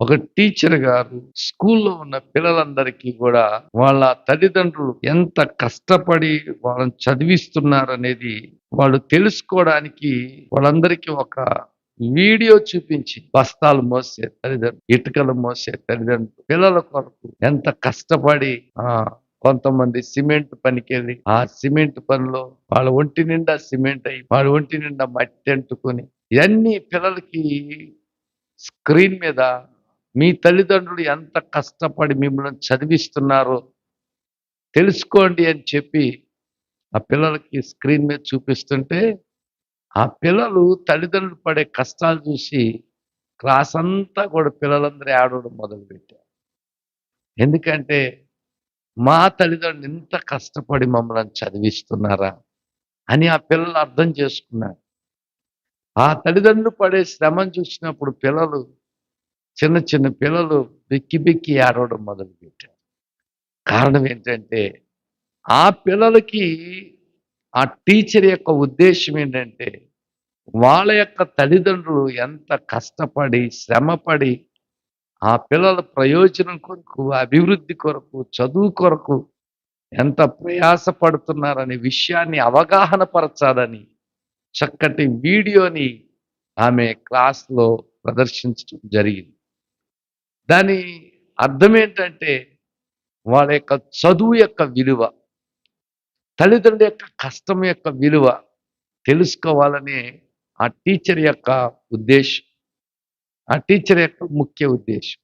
ఒక టీచర్ గారు స్కూల్లో ఉన్న పిల్లలందరికీ కూడా వాళ్ళ తల్లిదండ్రులు ఎంత కష్టపడి వాళ్ళని చదివిస్తున్నారు అనేది వాళ్ళు తెలుసుకోవడానికి వాళ్ళందరికీ ఒక వీడియో చూపించి బస్తాలు మోసే తల్లిదండ్రులు ఇటుకలు మోసే తల్లిదండ్రులు పిల్లల కొరకు ఎంత కష్టపడి ఆ కొంతమంది సిమెంట్ పనికి వెళ్ళి ఆ సిమెంట్ పనిలో వాళ్ళ ఒంటి నిండా సిమెంట్ అయ్యి వాళ్ళ ఒంటి నిండా మట్టి అంటుకొని ఇవన్నీ పిల్లలకి స్క్రీన్ మీద మీ తల్లిదండ్రులు ఎంత కష్టపడి మిమ్మల్ని చదివిస్తున్నారో తెలుసుకోండి అని చెప్పి ఆ పిల్లలకి స్క్రీన్ మీద చూపిస్తుంటే ఆ పిల్లలు తల్లిదండ్రులు పడే కష్టాలు చూసి క్లాస్ అంతా కూడా పిల్లలందరూ ఆడవడం మొదలుపెట్టారు. ఎందుకంటే మా తల్లిదండ్రులు ఇంత కష్టపడి మమ్మల్ని చదివిస్తున్నారా అని ఆ పిల్లలు అర్థం చేసుకున్నారు. ఆ తల్లిదండ్రులు పడే శ్రమను చూసినప్పుడు పిల్లలు చిన్న చిన్న పిల్లలు బిక్కి బిక్కి ఆడవడం మొదలుపెట్టారు. కారణం ఏంటంటే ఆ పిల్లలకి ఆ టీచర్ యొక్క ఉద్దేశం ఏంటంటే వాళ్ళ యొక్క తల్లిదండ్రులు ఎంత కష్టపడి శ్రమపడి ఆ పిల్లల ప్రయోజనం కొరకు అభివృద్ధి కొరకు చదువు కొరకు ఎంత ప్రయాసపడుతున్నారనే విషయాన్ని అవగాహన పరచాలని చక్కటి వీడియోని ఆమె క్లాస్లో ప్రదర్శించడం జరిగింది. దాని అర్థం ఏంటంటే వాళ్ళ యొక్క చదువు యొక్క విలువ తల్లిదండ్రుల యొక్క కష్టం యొక్క విలువ తెలుసుకోవాలనే ఆ టీచర్ యొక్క ఉద్దేశం. ఆ టీచర్ యొక్క ముఖ్య ఉద్దేశం.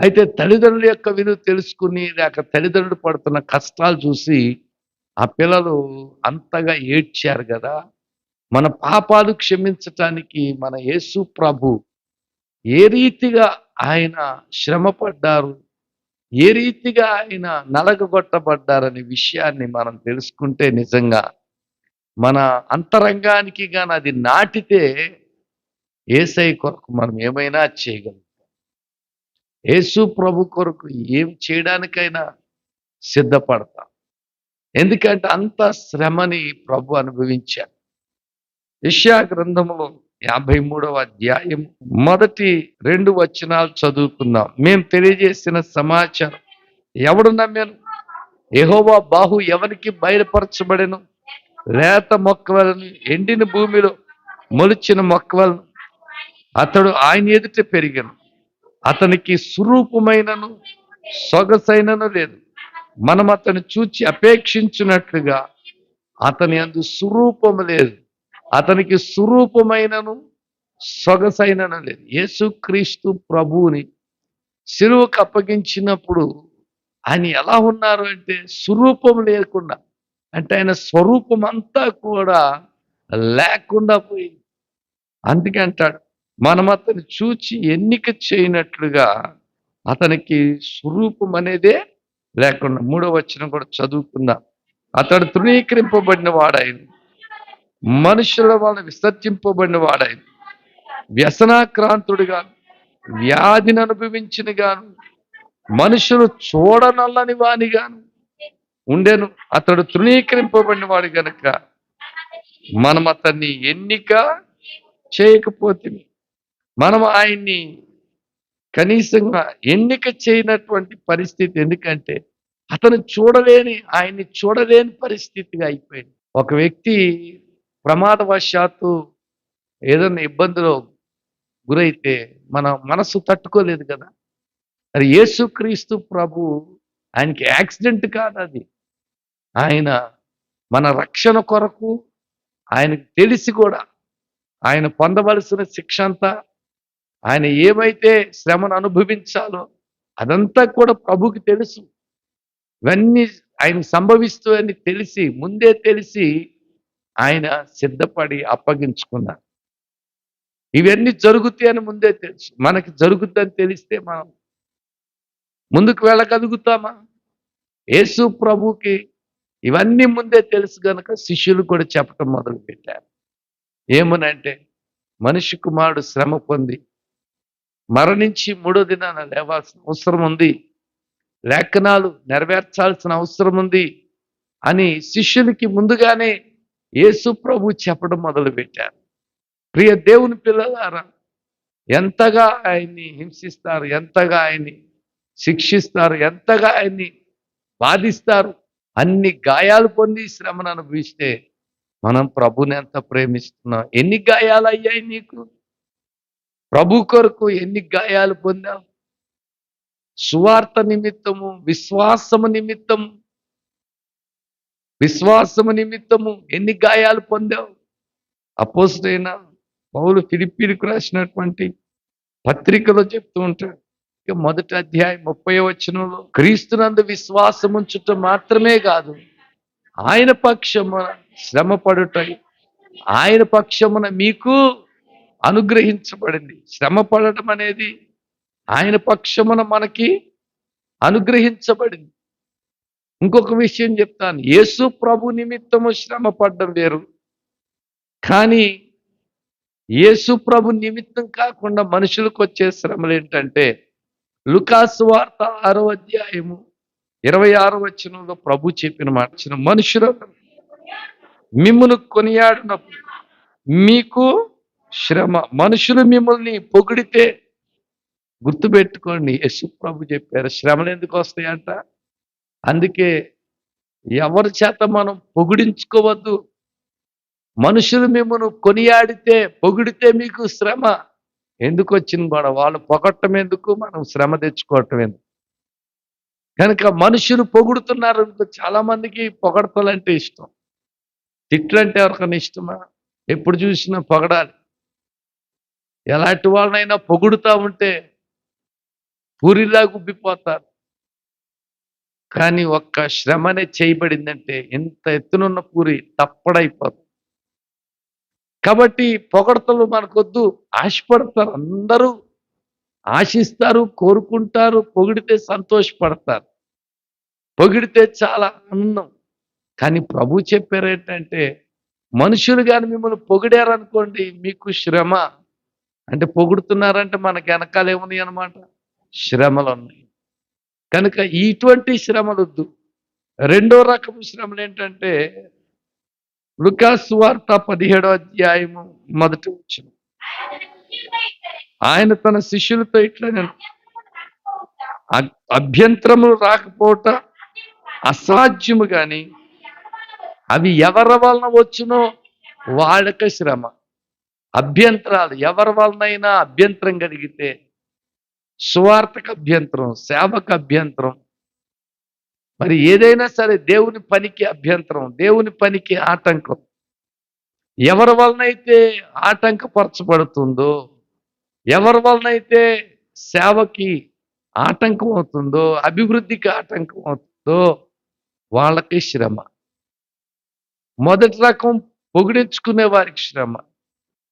అయితే తల్లిదండ్రుల యొక్క విలువ తెలుసుకుని లేక తల్లిదండ్రులు పడుతున్న కష్టాలు చూసి ఆ పిల్లలు అంతగా ఏడ్చారు కదా. మన పాపాలు క్షమించటానికి మన యేసు ప్రభు ఏ రీతిగా ఆయన శ్రమ పడ్డారు ఏ రీతిగా ఆయన నలగొట్టబడ్డారనే విషయాన్ని మనం తెలుసుకుంటే నిజంగా మన అంతరంగానికి కానీ అది నాటితే ఏసై కొరకు మనం ఏమైనా చేయగలుగుతాం. యేసు ప్రభు కొరకు ఏం చేయడానికైనా సిద్ధపడతాం. ఎందుకంటే అంత శ్రమని ప్రభు అనుభవించారు యష్యా గ్రంథంలో యాభై మూడవ అధ్యాయం మొదటి రెండు వచనాలు చదువుకుందాం. మేము తెలియజేసిన సమాచారం ఎవడు నమ్మాను? ఎహోవా బాహు ఎవరికి బయలుపరచబడను? లేత మొక్కవలను ఎండిన భూమిలో మొలిచిన మొక్కవలను అతడు ఆయన ఎదుట పెరిగాను. అతనికి సురూపమైనను సొగసైనను లేదు. మనం అతను చూచి అపేక్షించినట్లుగా అతని అందు సురూపము లేదు. అతనికి స్వరూపమైనను సొగసైనను లేదు. యేసుక్రీస్తు ప్రభువుని సిలువకు అప్పగించినప్పుడు ఆయన ఎలా ఉన్నారు అంటే స్వరూపం లేకుండా అంటే ఆయన స్వరూపం అంతా కూడా లేకుండా పోయింది. అందుకే అంటాడు మనం అతను చూచి ఎన్నిక చేయనట్లుగా అతనికి స్వరూపం అనేదే లేకుండా మూడో వచ్చిన కూడా చదువుకుందాం. అతడు తృణీకరింపబడిన వాడాయను మనుషుల వల్ల విసర్జింపబడిన వాడై వ్యసనాక్రాంతుడిగా వ్యాధిని అనుభవించిన గాను మనుషులు చూడనల్లని వానిగాను ఉండెను. అతడు తృణీకరింపబడిన వాడు గనుక మనం అతన్ని ఎన్నిక చేయకపోతే మనం ఆయన్ని కనీసంగా ఎన్నిక చేయనటువంటి పరిస్థితి ఎందుకంటే అతను చూడలేని ఆయన్ని చూడలేని పరిస్థితిగా అయిపోయింది. ఒక వ్యక్తి ప్రమాదవశాత్తు ఏదైనా ఇబ్బందిలో గురైతే మన మనసు తట్టుకోలేదు కదా. మరి యేసుక్రీస్తు ప్రభు ఆయనకి యాక్సిడెంట్ కాదు అది. ఆయన మన రక్షణ కొరకు ఆయనకు తెలిసి కూడా ఆయన పొందవలసిన శిక్ష అంతా ఆయన ఏమైతే శ్రమను అనుభవించాలో అదంతా కూడా ప్రభుకి తెలుసు. ఇవన్నీ ఆయన సంభవిస్తూ అని తెలిసి ముందే తెలిసి ఆయన సిద్ధపడి అప్పగించుకున్నారు ఇవన్నీ జరుగుతాయి అని ముందే తెలుసు. మనకి జరుగుద్దని తెలిస్తే మనం ముందుకు వెళ్ళగలుగుతామా? యేసు ప్రభుకి ఇవన్నీ ముందే తెలుసు గనక శిష్యులు కూడా చెప్పటం మొదలు పెట్టారు ఏమనంటే మనిషి కుమారుడు శ్రమ పొంది మరణించి మూడో దినాన లేవాల్సిన అవసరం ఉంది. లేఖనాలు నెరవేర్చాల్సిన అవసరం ఉంది అని శిష్యులకి ముందుగానే యేసు ప్రభు చెప్పడం మొదలు పెట్టారు ప్రియ దేవుని పిల్లలారా ఎంతగా ఆయన్ని హింసిస్తారు ఎంతగా ఆయన్ని శిక్షిస్తారు ఎంతగా ఆయన్ని బాధిస్తారు అన్ని గాయాలు పొంది శ్రమను అనుభవిస్తే మనం ప్రభుని ఎంత ప్రేమిస్తున్నాం. ఎన్ని గాయాలు అయ్యాయి నీకు? ప్రభు కొరకు ఎన్ని గాయాలు పొందావు? సువార్త నిమిత్తము విశ్వాసము నిమిత్తము విశ్వాసము నిమిత్తము ఎన్ని గాయాలు పొందావు? అపోజిట్ పౌలు ఫిలిప్పీలకు రాసినటువంటి పత్రికలో చెప్తూ ఉంటాడు. ఇక మొదటి అధ్యాయం ముప్పై వచనంలో క్రీస్తునందు విశ్వాసం ఉంచుట మాత్రమే కాదు ఆయన పక్షమున శ్రమ పడుటై ఆయన పక్షమున మీకు అనుగ్రహించబడింది. శ్రమ పడటం అనేది ఆయన పక్షమున మనకి అనుగ్రహించబడింది. ఇంకొక విషయం చెప్తాను. యేసు ప్రభు నిమిత్తము శ్రమ పడ్డం వేరు. కానీ యేసు ప్రభు నిమిత్తం కాకుండా మనుషులకు వచ్చే శ్రమలు ఏంటంటే లుకాసు వార్త ఆరో అధ్యాయము ఇరవై ఆరో వచనంలో ప్రభు చెప్పిన మాట "చిన్న మనుషులు మిమ్మును కొనియాడినప్పుడు మీకు శ్రమ. మనుషులు మిమ్మల్ని పొగిడితే గుర్తుపెట్టుకోండి. యేసు ప్రభు చెప్పారు శ్రమలు ఎందుకు వస్తాయంట? అందుకే ఎవరి చేత మనం పొగిడించుకోవద్దు. మనుషులు మిమ్మల్ని కొనియాడితే పొగిడితే మీకు శ్రమ. ఎందుకు వచ్చింది కూడా వాళ్ళు పొగట్టం ఎందుకు? మనం శ్రమ తెచ్చుకోవటం ఎందుకు? కనుక మనుషులు పొగుడుతున్నారు అనుకో, చాలా మందికి పొగడతలంటే ఇష్టం. తిట్లంటే ఎవరికైనా ఇష్టమా? ఎప్పుడు చూసినా పొగడాలి. ఎలాంటి వాళ్ళనైనా పొగుడుతూ ఉంటే పూరిలా గుబ్బిపోతారు కానీ ఒక్క శ్రమనే చేయబడిందంటే ఎంత ఎత్తునున్న పూరి తప్పడైపోతుంది కాబట్టి పొగడతలు మనకొద్దు ఆశపడతారు అందరూ. ఆశిస్తారు కోరుకుంటారు పొగిడితే సంతోషపడతారు. పొగిడితే చాలా ఆనందం. కానీ ప్రభు చెప్పారు ఏంటంటే మనుషులు కానీ మిమ్మల్ని పొగిడారనుకోండి మీకు శ్రమ. అంటే పొగుడుతున్నారంటే మనకి వెనకాల ఏమున్నాయి అనమాట శ్రమలు ఉన్నాయి. కనుక ఇటువంటి శ్రమలు వద్దు రెండో రకం శ్రమలు ఏంటంటే లుకాసు వార్త పదిహేడో అధ్యాయము మొదటి వచ్చిన ఆయన తన శిష్యులతో ఇట్లా నేను అభ్యంతరములు రాకపోవట అసాధ్యము గాని అవి ఎవరి వలన వచ్చునో వాళ్ళక శ్రమ. అభ్యంతరాలు ఎవరి వలనైనా అభ్యంతరం కలిగితే సువార్తకు అభ్యంతరం సేవకు అభ్యంతరం. మరి ఏదైనా సరే దేవుని పనికి అభ్యంతరం దేవుని పనికి ఆటంకం. ఎవరి వలనైతే ఆటంకపరచబడుతుందో ఎవరి వలనైతే సేవకి ఆటంకం అవుతుందో అభివృద్ధికి ఆటంకం అవుతుందో వాళ్ళకి శ్రమ. మొదటి రకం పొగిడించుకునే వారికి శ్రమ.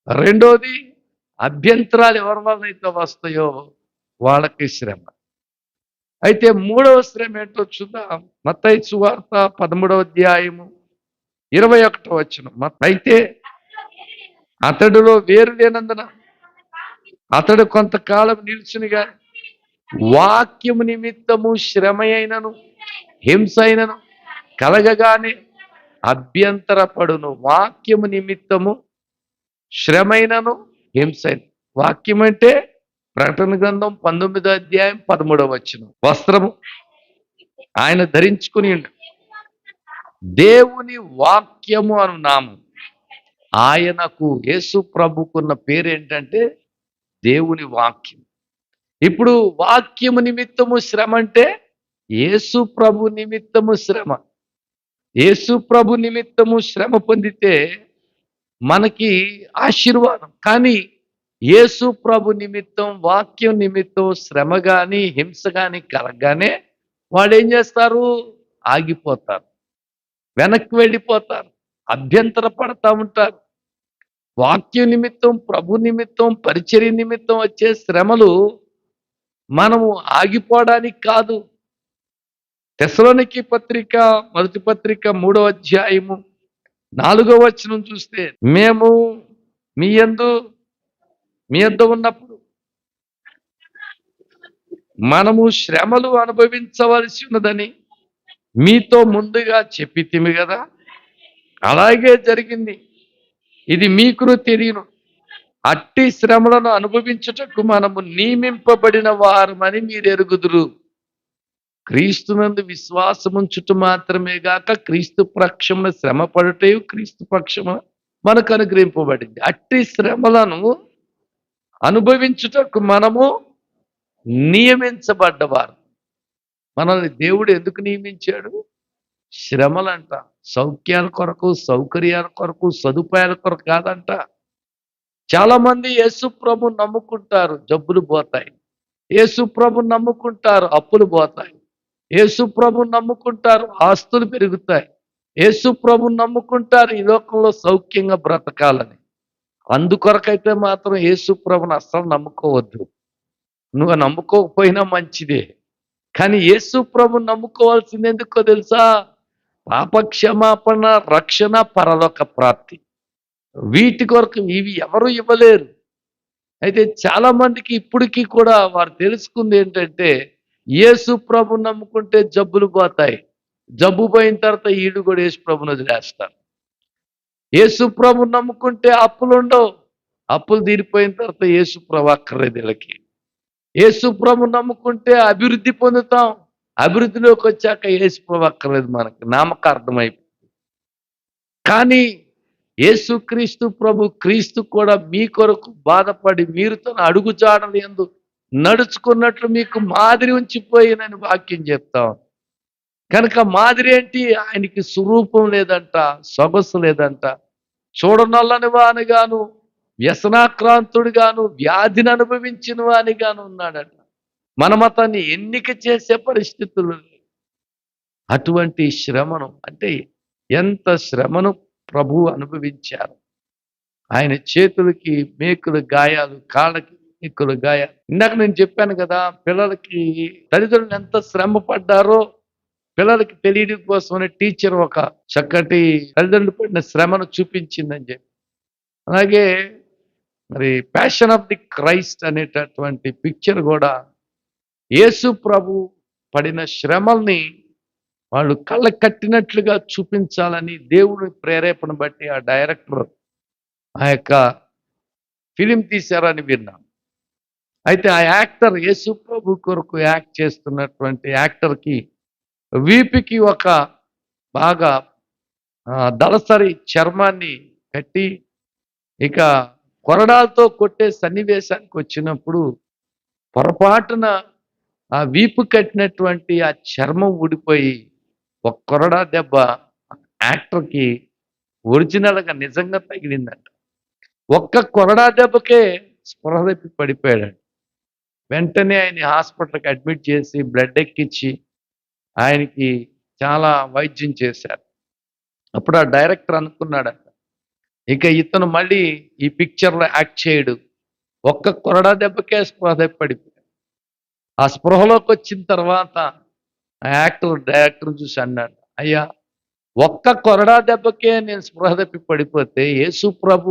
రెండోది అభ్యంతరాలు ఎవరి వలనైతే వస్తాయో వాళ్ళకి శ్రమ. అయితే మూడవ శ్రమ ఏంటో చూద్దాం. మత్తయి సువార్త పదమూడవ అధ్యాయము ఇరవై ఒకటో వచ్చిన అయితే అతడిలో వేరు లేనందున అతడు కొంతకాలం నిలిచినగా వాక్యము నిమిత్తము శ్రమ అయినను హింస అయినను కలగగానే అభ్యంతరపడును. వాక్యము నిమిత్తము శ్రమైనను హింస అయిన వాక్యం అంటే ప్రకటన గ్రంథం పంతొమ్మిదో అధ్యాయం పదమూడవ వచ్చిన వస్త్రము ఆయన ధరించుకుని దేవుని వాక్యము అను నామం ఆయనకు యేసు ప్రభుకున్న పేరు ఏంటంటే దేవుని వాక్యం. ఇప్పుడు వాక్యము నిమిత్తము శ్రమ అంటే యేసు ప్రభు నిమిత్తము శ్రమ. యేసు ప్రభు నిమిత్తము శ్రమ పొందితే మనకి ఆశీర్వాదం. కానీ యేసు ప్రభు నిమిత్తం వాక్యం నిమిత్తం శ్రమ కానీ హింస కానీ కలగగానే వాడు ఏం చేస్తారు? ఆగిపోతారు. వెనక్కి వెళ్ళిపోతారు. అభ్యంతర పడతా ఉంటారు. వాక్య నిమిత్తం ప్రభు నిమిత్తం పరిచర్య నిమిత్తం వచ్చే శ్రమలు మనము ఆగిపోవడానికి కాదు. తెసలోనికి పత్రిక మొదటి పత్రిక మూడో అధ్యాయము నాలుగో వచనం చూస్తే మేము మీ యందు మీ యొద్ద ఉన్నప్పుడు మనము శ్రమలు అనుభవించవలసి ఉన్నదని మీతో ముందుగా చెప్పితిమి కదా అలాగే జరిగింది. ఇది మీకును తెలియను. అట్టి శ్రమలను అనుభవించుటకు మనము నియమింపబడిన వారమని మీరు ఎరుగుదురు క్రీస్తునందు విశ్వాసముంచుట మాత్రమే గాక క్రీస్తు పక్షమున శ్రమ పడుటయు క్రీస్తు పక్షము మనకు అనుగ్రహింపబడింది. అట్టి శ్రమలను అనుభవించుటకు మనము నియమించబడ్డవారు. మనల్ని దేవుడు ఎందుకు నియమించాడు? శ్రమలంట సౌఖ్యాల కొరకు సౌకర్యాల కొరకు సదుపాయాల కొరకు కాదంట. చాలామంది యేసుప్రభు నమ్ముకుంటారు జబ్బులు పోతాయి. యేసుప్రభు నమ్ముకుంటారు అప్పులు పోతాయి. యేసుప్రభు నమ్ముకుంటారు ఆస్తులు పెరుగుతాయి. యేసుప్రభు నమ్ముకుంటారు ఈ లోకంలో సౌఖ్యంగా బ్రతకాలని. అందుకొరకైతే మాత్రం యేసు ప్రభుని అస్సలు నమ్ముకోవద్దు. నువ్వు నమ్ముకోకపోయినా మంచిదే. కానీ యేసు ప్రభు నమ్ముకోవాల్సింది ఎందుకో తెలుసా? పాప క్షమాపణ రక్షణ పరలోక ప్రాప్తి. వీటి కొరకు ఇవి ఎవరు ఇవ్వలేరు. అయితే చాలా మందికి ఇప్పటికీ కూడా వారు తెలుసుకుంది ఏంటంటే యేసు ప్రభు నమ్ముకుంటే జబ్బులు పోతాయి. జబ్బు పోయిన తర్వాత ఈడు కూడా యేసు ప్రభుని వదిలేస్తారు. యేసుప్రభు నమ్ముకుంటే అప్పులు ఉండవు. అప్పులు తీరిపోయిన తర్వాత యేసుప్రభు అక్కర్లేదు వీళ్ళకి. యేసుప్రభు నమ్ముకుంటే అభివృద్ధి పొందుతాం. అభివృద్ధిలోకి వచ్చాక యేసుప్రభు అక్కర్లేదు మనకి. నామకార్థం అయిపోతుంది. కానీ యేసుక్రీస్తు ప్రభు క్రీస్తు కూడా మీ కొరకు బాధపడి మీరు తన అడుగుజాడలు ఎందు నడుచుకున్నట్లు మీకు మాదిరి ఉంచిపోయినని వాక్యం చెప్తాం. కనుక మాదిరి ఏంటి? ఆయనకి స్వరూపం లేదంట సొగసు లేదంట. చూడనల్లని వానిగాను వ్యసనాక్రాంతుడిగాను వ్యాధిని అనుభవించిన వానిగాను ఉన్నాడట. మనం అతన్ని ఎన్నిక చేసే పరిస్థితులు అటువంటి శ్రమను అంటే ఎంత శ్రమను ప్రభు అనుభవించారు. ఆయన చేతులకి మేకులు గాయాలు కాళ్ళకి మేకులు గాయాలు. ఇందాక నేను చెప్పాను కదా పిల్లలకి తల్లిదండ్రులు ఎంత శ్రమ పడ్డారో పిల్లలకి తెలియడం కోసమని టీచర్ ఒక చక్కటి తల్లిదండ్రులు పడిన శ్రమను చూపించిందని చెప్పి. అలాగే మరి ప్యాషన్ ఆఫ్ ది క్రైస్ట్ అనేటటువంటి పిక్చర్ కూడా యేసు ప్రభు పడిన శ్రమల్ని వాళ్ళు కళ్ళ కట్టినట్లుగా చూపించాలని దేవుని ప్రేరేపణ బట్టి ఆ డైరెక్టర్ ఆ యొక్క ఫిలిం తీశారని విన్నాం. అయితే ఆ యాక్టర్ యేసు ప్రభు కొరకు యాక్ట్ చేస్తున్నటువంటి యాక్టర్కి వీపికి ఒక బాగా దళసరి చర్మాన్ని కట్టి ఇక కొరడాలతో కొట్టే సన్నివేశానికి వచ్చినప్పుడు పొరపాటున ఆ వీపు కట్టినటువంటి ఆ చర్మం ఊడిపోయి ఒక కొరడా దెబ్బ యాక్టర్కి ఒరిజినల్గా నిజంగా తగిలిందంట. ఒక్క కొరడా దెబ్బకే స్పృహ తప్పి పడిపోయాడు వెంటనే ఆయన హాస్పిటల్కి అడ్మిట్ చేసి బ్లడ్ ఎక్కించి ఆయనకి చాలా వైద్యం చేశారు. అప్పుడు ఆ డైరెక్టర్ అనుకున్నాడట ఇక ఇతను మళ్ళీ ఈ పిక్చర్లో యాక్ట్ చేయడు. ఒక్క కొరడా దెబ్బకే స్పృహ తప్పి పడిపోయాడు. ఆ స్పృహలోకి వచ్చిన తర్వాత ఆ యాక్టర్ డైరెక్టర్ చూసి అన్నాడు అయ్యా ఒక్క కొరడా దెబ్బకే నేను స్పృహ తప్పి పడిపోతే యేసు ప్రభు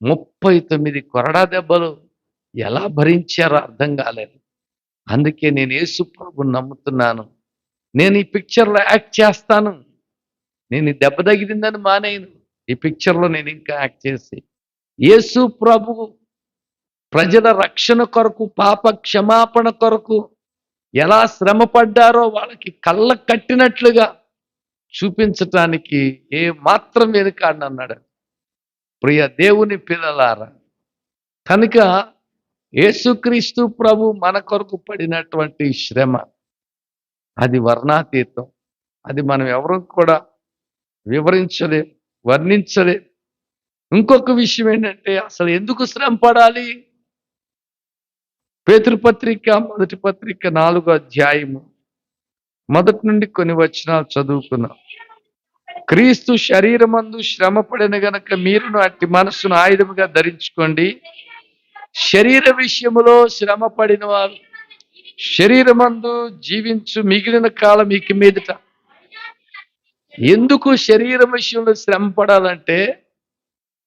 ముప్పై తొమ్మిది కొరడా దెబ్బలు ఎలా భరించారో అర్థం కాలేదు. అందుకే నేను యేసు ప్రభు నమ్ముతున్నాను. నేను ఈ పిక్చర్లో యాక్ట్ చేస్తాను. నేను దెబ్బ తగిలిందని మానేయను. ఈ పిక్చర్లో నేను ఇంకా యాక్ట్ చేసి. యేసు ప్రభు ప్రజల రక్షణ కొరకు పాప క్షమాపణ కొరకు ఎలా శ్రమ పడ్డారో వాళ్ళకి కళ్ళ కట్టినట్లుగా చూపించటానికి ఏ మాత్రం వెనుకాడిని అన్నాడు. ప్రియ దేవుని పిల్లలారా కనుక యేసుక్రీస్తు ప్రభు మన కొరకు పడినటువంటి శ్రమ అది వర్ణాతీతం. అది మనం ఎవరు కూడా వివరించలేం వర్ణించలేం. ఇంకొక విషయం ఏంటంటే అసలు ఎందుకు శ్రమ పడాలి? పేతృపత్రిక మొదటి పత్రిక నాలుగో అధ్యాయము. మొదటి నుండి కొన్ని వచనాలు చదువుకున్నాం. క్రీస్తు శరీరమందు శ్రమ పడిన గనక మీరును అట్టి మనస్సును ఆయుధముగా ధరించుకోండి. శరీర విషయములో శ్రమ పడిన వారు శరీరమందు జీవించు మిగిలిన కాలం ఇక మీదట. ఎందుకు శరీరం విషయంలో శ్రమ పడాలంటే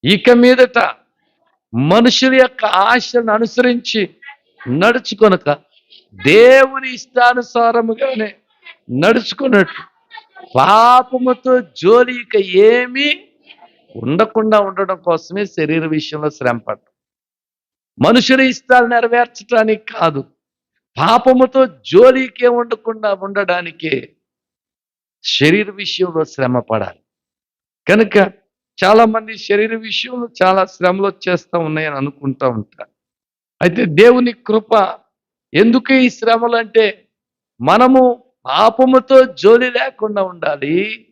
ఇక మీదట మనుషుల యొక్క ఆశలను అనుసరించి నడుచుకొనక దేవుని ఇష్టానుసారముగానే నడుచుకున్నట్టు. పాపముతో జోలి ఇక ఏమీ ఉండకుండా ఉండడం కోసమే శరీర విషయంలో శ్రమ పడ్డం. మనుషుల ఇష్టాలు నెరవేర్చడానికి కాదు. పాపముతో జోలికే ఉండకుండా ఉండడానికే శరీర విషయంలో శ్రమ పడాలి. కనుక చాలామంది శరీర విషయంలో చాలా శ్రమలు వచ్చేస్తూ ఉన్నాయని అనుకుంటూ ఉంటారు. అయితే దేవుని కృప ఎందుకు ఈ శ్రమలు అంటే మనము పాపముతో జోలి లేకుండా ఉండాలి.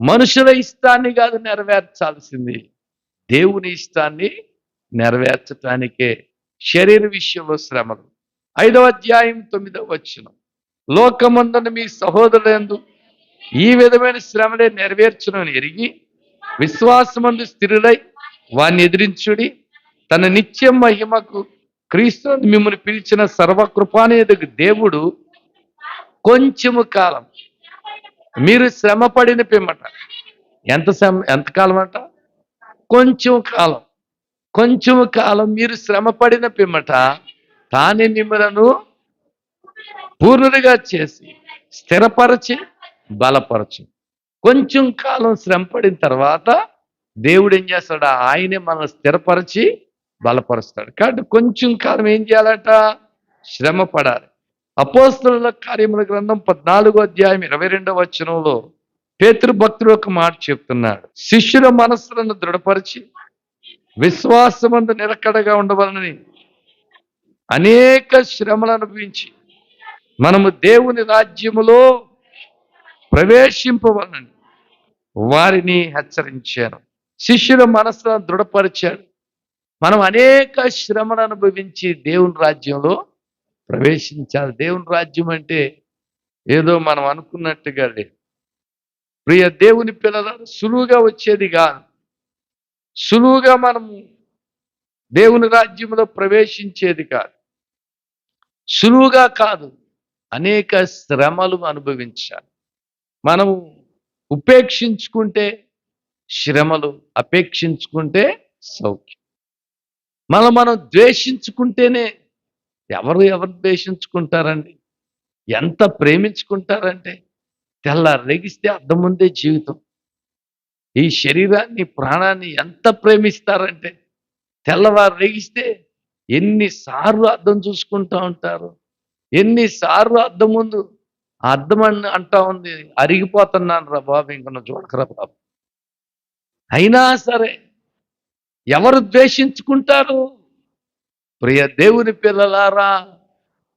మనుషుల ఇష్టాన్ని కాదు నెరవేర్చాల్సింది. దేవుని ఇష్టాన్ని నెరవేర్చటానికే శరీర విషయంలో శ్రమలు. ఐదవ అధ్యాయం తొమ్మిదవ వచ్చిన లోకమందున మీ సహోదరులందు ఈ విధమైన శ్రమలే నెరవేర్చునని ఎరిగి విశ్వాసమందు స్థిరులై వారిని ఎదిరించుడి. తన నిత్య మహిమకు క్రీస్తు మిమ్మల్ని పిలిచిన సర్వకృపానేదుకు దేవుడు కొంచెము కాలం. మీరు శ్రమ పడిన పిమ్మట ఎంత శ్రమ ఎంతకాలం అంట? కొంచెం కాలం. కొంచెం కాలం మీరు శ్రమ పడిన పిమ్మట తానే మిమ్మలను పూర్ణుడిగా చేసి స్థిరపరచి బలపరచు. కొంచెం కాలం శ్రమ పడిన తర్వాత దేవుడు ఏం చేస్తాడు? ఆయనే మనల్ని స్థిరపరిచి బలపరుస్తాడు. కాబట్టి కొంచెం కాలం ఏం చేయాలట? శ్రమ పడాలి. అపోస్తుల కార్యముల గ్రంథం పద్నాలుగో అధ్యాయం ఇరవై రెండవ వచనంలో పేతృభక్తుడు ఒక మాట చెప్తున్నాడు. శిష్యుల మనస్సులను దృఢపరిచి విశ్వాసమందు నిలకడగా ఉండవలనని అనేక శ్రమలు అనుభవించి మనము దేవుని రాజ్యములో ప్రవేశింపవలనని వారిని హెచ్చరించాను. శిష్యుల మనసును దృఢపరిచాడు. మనం అనేక శ్రమలు అనుభవించి దేవుని రాజ్యంలో ప్రవేశించాలి. దేవుని రాజ్యం అంటే ఏదో మనం అనుకున్నట్టుగా లేదు. ప్రియ దేవుని పిల్లల సులువుగా వచ్చేది కాదు. సులువుగా మనము దేవుని రాజ్యంలో ప్రవేశించేది కాదు. సులువుగా కాదు అనేక శ్రమలు అనుభవించాలి. మనము ఉపేక్షించుకుంటే శ్రమలు అపేక్షించుకుంటే సౌఖ్యం. మనం మనం ద్వేషించుకుంటేనే ఎవరు ఎవరు ద్వేషించుకుంటారండి? ఎంత ప్రేమించుకుంటారంటే తెల్ల రెగిస్తే అర్థముందే జీవితం. ఈ శరీరాన్ని ప్రాణాన్ని ఎంత ప్రేమిస్తారంటే తెల్లవారు రెగిస్తే ఎన్నిసార్లు అర్థం చూసుకుంటూ ఉంటారు? ఎన్నిసార్లు అర్థం ముందు అర్థం అని అంటా ఉంది? అరిగిపోతున్నాను రా బాబు ఇంకొన్న చూడకరా బాబు. అయినా సరే ఎవరు ద్వేషించుకుంటారు? ప్రియ దేవుని పిల్లలారా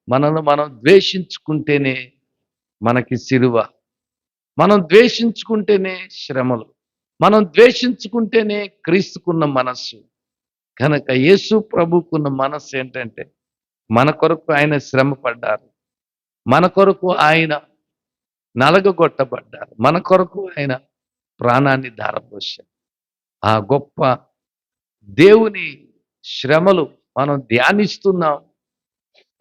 మనను మనం ద్వేషించుకుంటేనే మనకి సిలువ. మనం ద్వేషించుకుంటేనే శ్రమలు. మనం ద్వేషించుకుంటేనే క్రీస్తుకున్న మనస్సు. కనుక యేసు ప్రభుకున్న మనస్సు ఏంటంటే మన కొరకు ఆయన శ్రమ పడ్డారు. మన కొరకు ఆయన నలగగొట్టబడ్డారు. మన కొరకు ఆయన ప్రాణాన్ని ధారపోశారు. ఆ గొప్ప దేవుని శ్రమలు మనం ధ్యానిస్తున్నాం.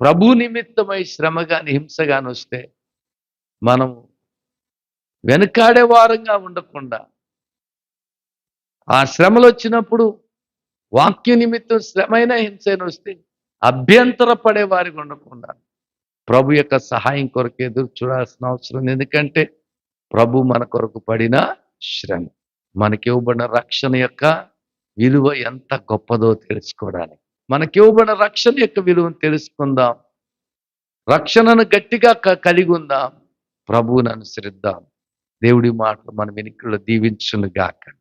ప్రభు నిమిత్తమై శ్రమ కానీ హింస కాని వస్తే మనం వెనుకాడే వారంగా ఉండకుండా ఆ శ్రమలు వచ్చినప్పుడు వాక్య నిమిత్తం శ్రమైన హింసను వస్తే అభ్యంతర పడే వారికి ఉండకుండా ప్రభు యొక్క సహాయం కొరకు ఎదురు చూడాల్సిన అవసరం. ఎందుకంటే ప్రభు మన కొరకు పడిన శ్రమ మనకి ఇవ్వబడిన రక్షణ యొక్క విలువ ఎంత గొప్పదో తెలుసుకోవడానికి. మనకి ఇవ్వబడిన రక్షణ యొక్క విలువను తెలుసుకుందాం. రక్షణను గట్టిగా క- కలిగి ఉందాం. ప్రభువును అనుసరిద్దాం. దేవుడి మాటలు మన వెనుకల్లో దీవించును గాక